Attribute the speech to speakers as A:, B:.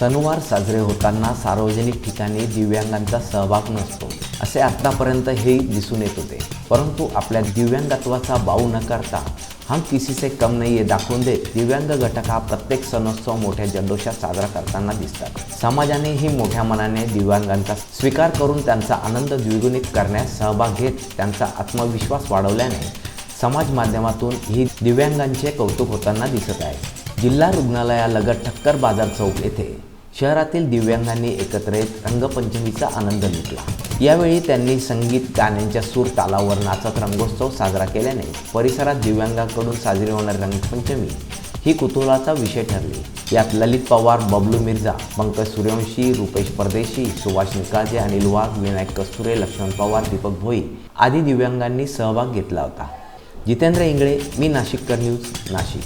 A: सणवार साजरे होताना सार्वजनिक ठिकाणी दिव्यांगांचा सहभाग नसतो असे आत्तापर्यंत हे दिसून येत होते. परंतु आपल्या दिव्यांगत्वाचा बाऊ न करता हम किसी से कम नाही हे दाखवून देत दिव्यांग घटक हा प्रत्येक सणोत्सव मोठ्या जल्लोषात साजरा करताना दिसतात. समाजानेही मोठ्या मनाने दिव्यांगांचा स्वीकार करून त्यांचा आनंद द्विगुणित करण्यास सहभाग घेत त्यांचा आत्मविश्वास वाढवल्याने समाज माध्यमातून ही दिव्यांगांचे कौतुक होताना दिसत आहे. जिल्हा रुग्णालयालगत ठक्कर बाजार चौक येथे शहरातील दिव्यांगांनी एकत्र येत रंगपंचमीचा आनंद लुटला यावेळी त्यांनी संगीत गाण्यांच्या सूर तालावर नाचत रंगोत्सव साजरा केल्याने परिसरात दिव्यांगांकडून साजरी होणारी रंगपंचमी ही कुतूहलाचा विषय ठरली. यात ललित पवार बबलू मिर्झा पंकज सूर्यवंशी रुपेश परदेशी सुभाष निकाजे अनिल वाघ विनायक कस्तुरे लक्ष्मण पवार दीपक भोई आदी दिव्यांगांनी सहभाग घेतला होता. जितेंद्र इंगळे मी नाशिककर न्यूज नाशिक.